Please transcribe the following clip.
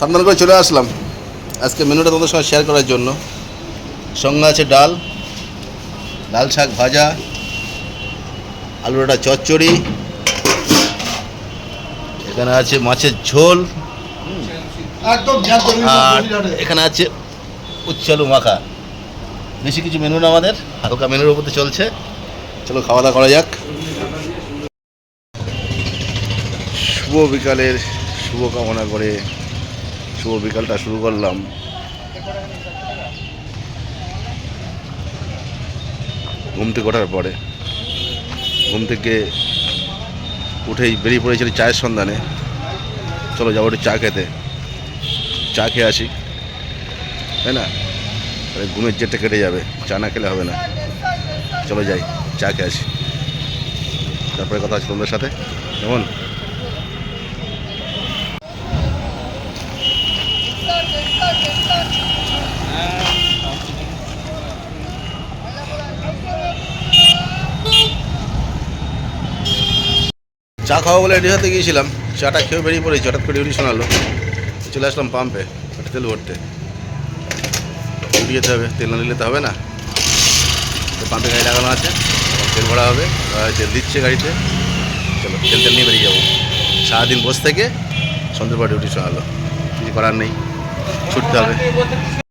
স্নান করে চলে আসলাম। আজকে মেনুটা তোমাদের সঙ্গে শেয়ার করার জন্য। সঙ্গে আছে ডাল লাল শাক ভাজা আলুটা চচ্চড়ি এখানে আছে মাছের ঝোল আর এখানে আছে উচ্চালু মাখা। বেশি কিছু মেনু না আমাদের হালকা মেনুর উপরে চলছে। চলো খাওয়া দাওয়া করা যাক। শুভ বিকালের শুভ কামনা করে শুভ বিকালটা শুরু করলাম। ঘুম থেকে ওঠার পরে। ঘুম থেকে উঠেই বেরিয়ে পড়েছিল চায়ের সন্ধানে। চলো যাব একটু চা খেতে। চা খেয়ে আসি। তাই না? তাহলে ঘুমের জেটটা কেটে যাবে। চা না খেলে হবে না। চলো যাই, চা খেয়ে আসি। তারপরে কথা আছে তোমাদের সাথে। কেমন? চা খাওয়া বলে রেডি হতে গিয়েছিলাম। চাটা খেয়ে বেরিয়ে পড়েছি, হঠাৎ করে ডিউটি শোনালো। চলে আসলাম পাম্পে তেল ভরতে। যেতে হবে, তেল না নিলে তো হবে না। তো পাম্পে গাড়ি লাগানো আছে তেল ভরা হবে। তেল দিচ্ছে গাড়িতে। চলো, তেল তেল নিয়ে বেরিয়ে যাব। সারাদিন বসে থেকে সন্ধ্যের পর ডিউটি শোনালো। কিছু করার নেই। ছুটতে হবে।